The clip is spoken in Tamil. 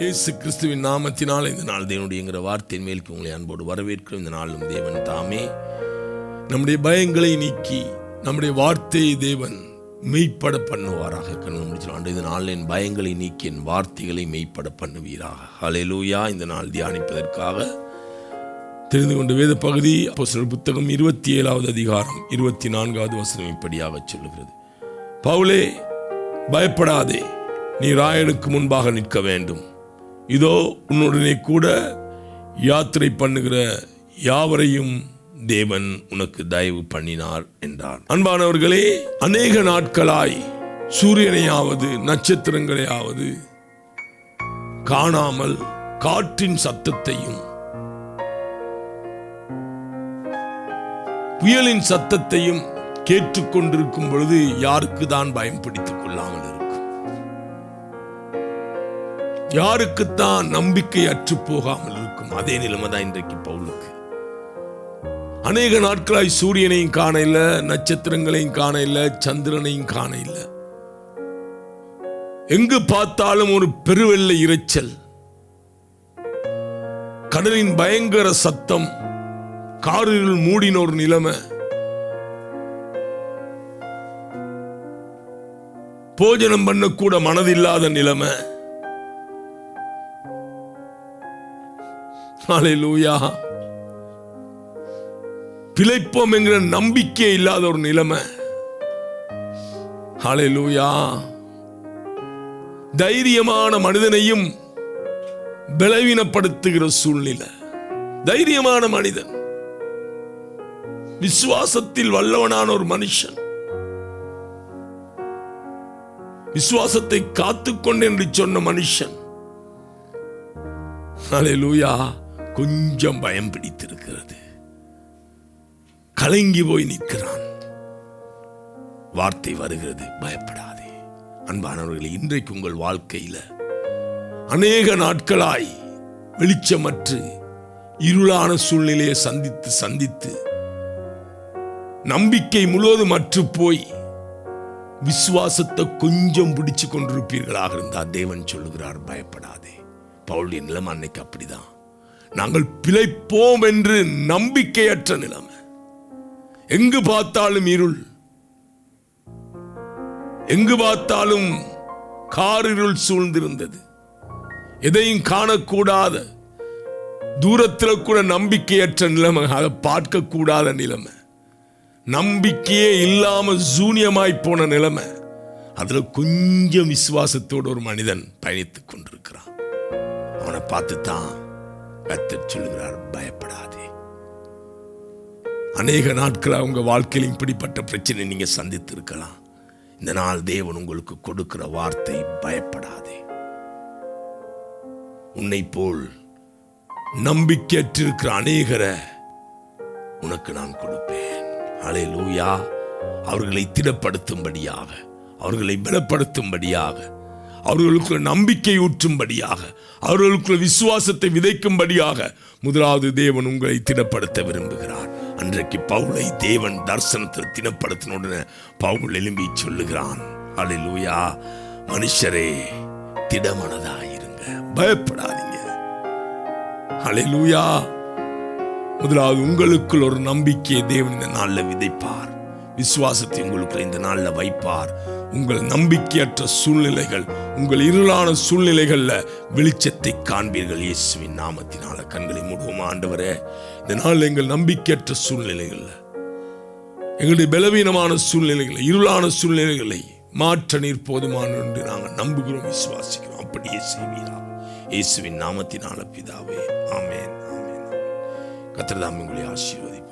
இயேசு கிறிஸ்துவின் நாமத்தினால் இந்த நாள் தேவனுடையங்கிற வார்த்தையின் மேலுக்கு உங்களை அன்போடு வரவேற்கிறோம். இந்த நாளும் தேவன் தாமே. நம்முடைய பயங்களை நீக்கி நம்முடைய வார்த்தையை தேவன் மெய்ப்பட பண்ணுவாராக. கண்ணு முடிச்சிடும் இந்த நாள் என் பயங்களை நீக்கி என் வார்த்தைகளை மெய்ப்பட பண்ணுவீராக. ஹalleluya. இந்த நாள் தியானிப்பதற்காக தெரிந்து கொண்ட வேத பகுதி அப்போ சில புத்தகம் இருபத்தி ஏழாவது அதிகாரம் இருபத்தி நான்காவது வசனம் இப்படியாக சொல்லுகிறது. பவுலே பயப்படாதே. நீ ராயனுக்கு முன்பாக நிற்க வேண்டும். இதோ உன்னுடனே கூட யாத்திரை பண்ணுகிற யாவரையும் தேவன் உனக்கு தயவு பண்ணினார் என்றார் அன்பானவர்களே அநேக நாட்களாய் சூரியனையாவது நட்சத்திரங்களையாவது காணாமல் காற்றின் சத்தத்தையும் புயலின் சத்தத்தையும் கேட்டுக்கொண்டிருக்கும் பொழுது யாருக்கு தான் பயம் பிடித்துக் கொள்ளாமல் இருக்கும் யாருக்குத்தான் நம்பிக்கை அற்று போகாமல் இருக்கும். அதே நிலைமை தான் இன்றைக்கு பவுலுக்கு. அநேக நாட்களாய் சூரியனையும் காண இல்லை நட்சத்திரங்களையும் காண இல்லை சந்திரனையும் காண இல்லை. எங்கு பார்த்தாலும் ஒரு பெருவெள்ள இரைச்சல். கடலின் பயங்கர சத்தம் காரில் மூடின ஒரு நிலைமை. போஜனம் பண்ணக்கூட மனதில்லாத நிலைமை. ஹalleluya பிழைப்போம் என்கிற நம்பிக்கை இல்லாத ஒரு நிலைமை. ஹalleluya தைரியமான மனிதனையும் பலவீனப்படுத்துகிற சூழ்நிலை. தைரியமான மனிதன். விசுவாசத்தில் வல்லவனான ஒரு மனுஷன். விசுவாசத்தை காத்துக்கொண்டு என்று சொன்ன மனுஷன். ஹalleluya கொஞ்சம் பயம் பிடித்திருக்கிறது. கலங்கி போய் நிற்கிறான். வார்த்தை வருகிறது பயப்படாதே. அன்பானவர்களே இன்றைக்கு உங்கள் வாழ்க்கையில அநேக நாட்களாய் வெளிச்சமற்று இருளான சூழ்நிலையை சந்தித்து சந்தித்து நம்பிக்கை முழுவதும் அற்று போய் விசுவாசத்தை கொஞ்சம் பிடிச்சு கொண்டிருப்பீர்களாக இருந்தால் தேவன் சொல்லுகிறார் பயப்படாதே. பவுளுடைய நிலைமை அன்னைக்கு அப்படிதான். நாங்கள் பிழைப்போம் என்று நம்பிக்கையற்ற நிலைமை. எங்கு பார்த்தாலும் இருள். எங்கு பார்த்தாலும் காரிருள் சூழ்ந்திருந்தது. எதையும் காணக்கூடாத தூரத்தில் கூட நம்பிக்கையற்ற நிலைமை அதை பார்க்க கூடாத நிலைமை. நம்பிக்கையே இல்லாமல் சூனியமாய் போன நிலைமை. அதில் கொஞ்சம் விசுவாசத்தோடு ஒரு மனிதன் பயணித்துக் கொண்டிருக்கிறான். அவனை பார்த்து தான் கத்தர் சொல்கிறார் பயப்படாதே. அநேக நாட்கள் உங்கள் வாழ்க்கையிலும் இப்படிப்பட்ட பிரச்சனை நீங்க சந்தித்து இருக்கலாம் இந்த நாள் தேவன் உங்களுக்கு கொடுக்கிற வார்த்தை பயப்படாதே. உன்னை போல் நம்பிக்கையற்றிருக்கிற அநேகரை உனக்கு நான் கொடுப்பேன். அலே லூயா அவர்களை திடப்படுத்தும்படியாக அவர்களை பலப்படுத்தும்படியாக அவர்களுக்குள்ள நம்பிக்கை ஊற்றும்படியாக அவர்களுக்குள்ள விசுவாசத்தை விதைக்கும்படியாக முதலாவது தேவன் உங்களை திடப்படுத்த விரும்புகிறார். அன்றைக்கு பவுலை தேவன் தரிசனத்தில் தினப்படுத்தினுடனே பவுல் எழும்பி சொல்லுகிறான் அலிலூயா மனுஷரே திடமனதாயிருங்க பயப்படாதீங்க. அலிலூயா முதலாவது உங்களுக்குள் ஒரு நம்பிக்கையை தேவன் இந்த நாளில் விதைப்பார். விசுவாசத்தை உங்களுக்கு இந்த நாளில் வைப்பார். உங்கள் நம்பிக்கையற்ற சூழ்நிலைகள் உங்கள் இருளான சூழ்நிலைகள்ல வெளிச்சத்தை காண்பீர்கள். இயேசுவின் நாமத்தினால கண்களை மூடுவோமா ஆண்டவரே? இந்த நாள் எங்கள் நம்பிக்கையற்ற சூழ்நிலைகள்ல எங்களுடைய பலவீனமான சூழ்நிலைகளை இருளான சூழ்நிலைகளை மாற்ற நீர் போதுமான என்று நாங்கள் நம்புகிறோம் விசுவாசிக்கிறோம். அப்படியே செய்வீரா? இயேசுவின் நாமத்தினால பிதாவே ஆமேன் ஆமேன் கத்திரதாம் உங்களை ஆசீர்வதிப்பார்.